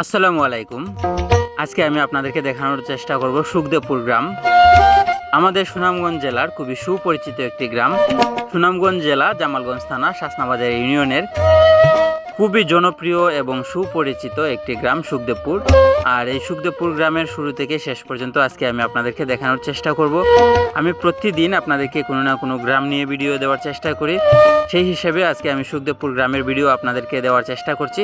আসসালামু আলাইকুম। আজকে আমি আপনাদেরকে দেখানোর চেষ্টা করব সুখদেবপুর গ্রাম। আমাদের সুনামগঞ্জ জেলার খুবই সুপরিচিত একটি গ্রাম। সুনামগঞ্জ জেলা জামালগঞ্জ থানা শাসনাবাজার ইউনিয়নের খুবই জনপ্রিয় এবং সুপরিচিত একটি গ্রাম সুখদেবপুর। আর এই সুখদেবপুর গ্রামের শুরু থেকে শেষ পর্যন্ত আজকে আমি আপনাদেরকে দেখানোর চেষ্টা করব। আমি প্রতিদিন আপনাদেরকে কোনো না কোনো গ্রাম নিয়ে ভিডিও দেওয়ার চেষ্টা করি। সেই হিসেবে আজকে আমি সুখদেবপুর গ্রামের ভিডিও আপনাদেরকে দেওয়ার চেষ্টা করছি।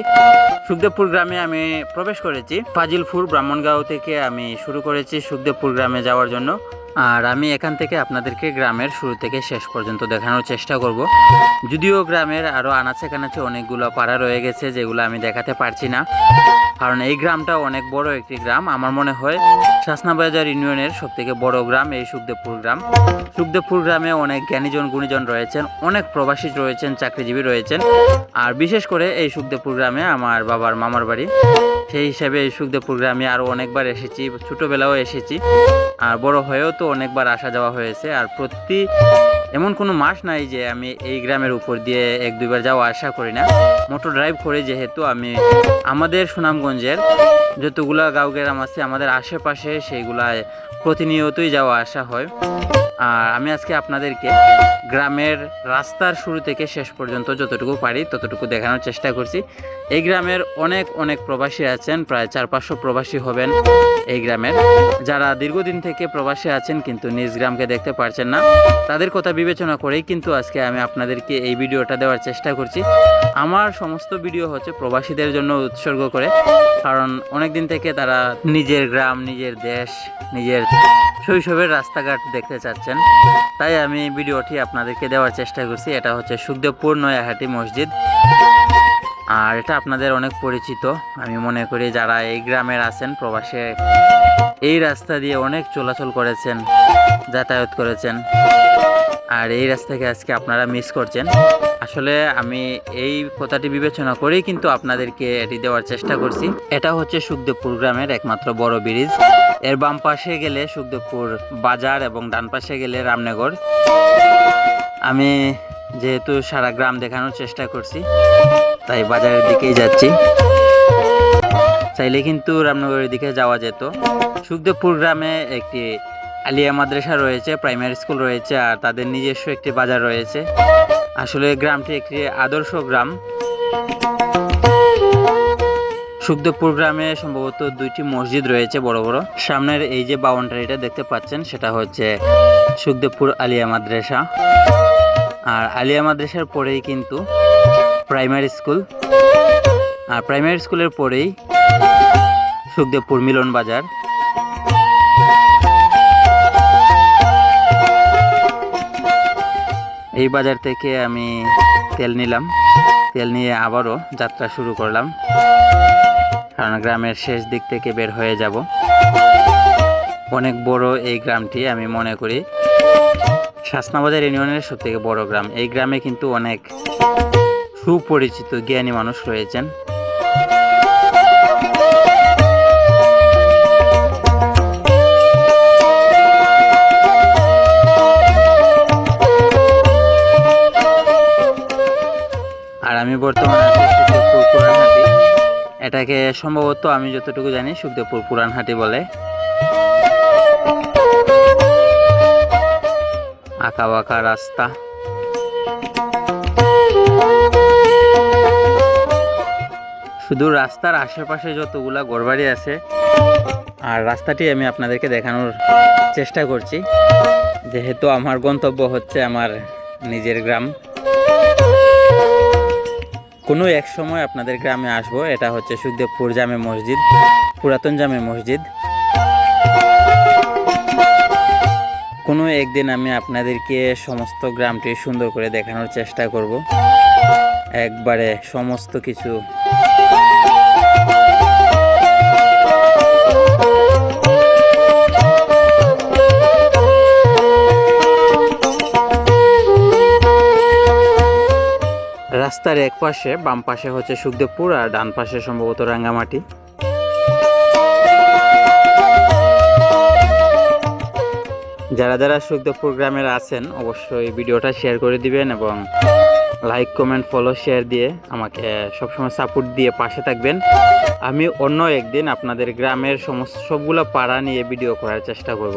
সুখদেবপুর গ্রামে আমি প্রবেশ করেছি। ফাজিলপুর, ব্রাহ্মণগাঁও থেকে আমি শুরু করেছি সুখদেবপুর গ্রামে যাওয়ার জন্য। আর আমি এখান থেকে আপনাদেরকে গ্রামের শুরু থেকে শেষ পর্যন্ত দেখানোর চেষ্টা করব। যদিও গ্রামের আরও আনাচে কানাচে অনেকগুলো পাড়া রয়ে গেছে যেগুলো আমি দেখাতে পারছি না। কারণ এই গ্রামটা অনেক বড় একটি গ্রাম। আমার মনে হয় শাসনাবাজার ইউনিয়নের সব থেকে বড় গ্রাম এই সুখদেবপুর গ্রাম। সুখদেবপুর গ্রামে অনেক জ্ঞানীজন, গুণীজন রয়েছেন, অনেক প্রবাসী রয়েছেন, চাকরিজীবী রয়েছেন। আর বিশেষ করে এই সুখদেবপুর গ্রামে আমার বাবার মামার বাড়ি। সেই হিসাবে এই সুখদেবপুর গ্রামে আরও অনেকবার এসেছি, ছোটোবেলাও এসেছি। আর বড় হয়েও তো অনেকবার আসা যাওয়া হয়েছে আর প্রতি এমন কোনো মাস নাই যে আমি এই গ্রামের উপর দিয়ে এক দুইবার যাওয়া আসা করি না। মোটর ড্রাইভ করে যেহেতু আমি আমাদের সুনামগঞ্জের যতগুলা গাঁও গ্রাম আছে, আমাদের আশেপাশে সেইগুলায় প্রতিনিয়তই যাওয়া আসা হয়। আর আমি আজকে আপনাদেরকে গ্রামের রাস্তার শুরু থেকে শেষ পর্যন্ত যতটুকু পারি ততটুকু দেখানোর চেষ্টা করছি। এই গ্রামের অনেক অনেক প্রবাসী আছেন, প্রায় চার পাঁচশো প্রবাসী হবেন এই গ্রামের। যারা দীর্ঘদিন থেকে প্রবাসী আছেন কিন্তু নিজ গ্রামকে দেখতে পারছেন না, তাদের কথা বিবেচনা করেই কিন্তু আজকে আমি আপনাদেরকে এই ভিডিওটা দেওয়ার চেষ্টা করছি। আমার সমস্ত ভিডিও হচ্ছে প্রবাসীদের জন্য উৎসর্গ করে, কারণ অনেক দিন থেকে তারা নিজের গ্রাম, নিজের দেশ, নিজের শৈশবের রাস্তাঘাট দেখতে চাচ্ছেন। তাই আমি ভিডিওটি আপনাদেরকে দেওয়ার চেষ্টা করছি। এটা হচ্ছে সুখদেবপুর নয়াহাটি মসজিদ। আর এটা আপনাদের অনেক পরিচিত। আমি মনে করি যারা এই গ্রামের আছেন, প্রবাসে এই রাস্তা দিয়ে অনেক চলাচল করেছেন, যাতায়াত করেছেন। আর এই রাস্তাকে আজকে আপনারা মিস করছেন। আসলে আমি এই কথাটি বিবেচনা করেই কিন্তু আপনাদেরকে এটি দেওয়ার চেষ্টা করছি। এটা হচ্ছে সুখদেবপুর গ্রামের একমাত্র বড় ব্রিজ। এর বাম পাশে গেলে সুখদেবপুর বাজার এবং ডান পাশে গেলে রামনগর। আমি যেহেতু সারা গ্রাম দেখানোর চেষ্টা করছি, তাই বাজারের দিকেই যাচ্ছি। চাইলে কিন্তু রামনগরের দিকে যাওয়া যেত। সুখদেবপুর গ্রামে একটি আলিয়া মাদ্রাসা রয়েছে প্রাইমারি স্কুল রয়েছে, আর তাদের নিজস্ব একটি বাজার রয়েছে। আসলে গ্রামটি একটি আদর্শ গ্রাম। সুখদেবপুর গ্রামে সম্ভবত দুইটি মসজিদ রয়েছে বড় বড়। সামনের এই যে বাউন্ডারিটা দেখতে পাচ্ছেন, সেটা হচ্ছে সুখদেবপুর আলিয়া মাদ্রাসা। আর আলিয়া মাদ্রাসার পরেই কিন্তু প্রাইমারি স্কুল আর প্রাইমারি স্কুলের পরেই সুখদেবপুর মিলন বাজার। এই বাজার থেকে আমি তেল নিলাম। তেল নিয়ে আবারও যাত্রা শুরু করলাম। কারণ গ্রামের শেষ দিক থেকে বের হয়ে যাব। অনেক বড় এই গ্রামটি আমি মনে করি শাসনাবাজার ইউনিয়নের সব থেকে বড় গ্রাম। এই গ্রামে কিন্তু অনেক সুপরিচিত জ্ঞানী মানুষ রয়েছেন। আমি বর্তমানে সুখদেবপুর পুরানহাটি। এটাকে সম্ভবত আমি যতটুকু জানি সুখদেবপুর পুরানহাটি বলে। আঁকা বাঁকা রাস্তা। শুধু রাস্তার আশেপাশে যতগুলা ঘরবাড়ি আছে, আর রাস্তাটি আমি আপনাদেরকে দেখানোর চেষ্টা করছি। যেহেতু আমার গন্তব্য হচ্ছে আমার নিজের গ্রাম। কোনো এক সময় আপনাদের গ্রামে আসব, এটা হচ্ছে সুখদেবপুর জামে মসজিদ, পুরাতন জামে মসজিদ। কোনো একদিন আমি আপনাদেরকে সমস্ত গ্রামটি সুন্দর করে দেখানোর চেষ্টা করব। একবারে সমস্ত কিছু রাস্তার এক পাশে, বাম পাশে হচ্ছে সুখদেবপুর আর ডান পাশে সম্ভবত রাঙ্গামাটি। যারা যারা সুখদেবপুর গ্রামের আছেন, অবশ্যই ভিডিওটা শেয়ার করে দিবেন এবং লাইক, কমেন্ট ফলো শেয়ার দিয়ে আমাকে সবসময় সাপোর্ট দিয়ে পাশে থাকবেন। আমি অন্য একদিন আপনাদের গ্রামের সমস্ত সবগুলো পাড়া নিয়ে ভিডিও করার চেষ্টা করব।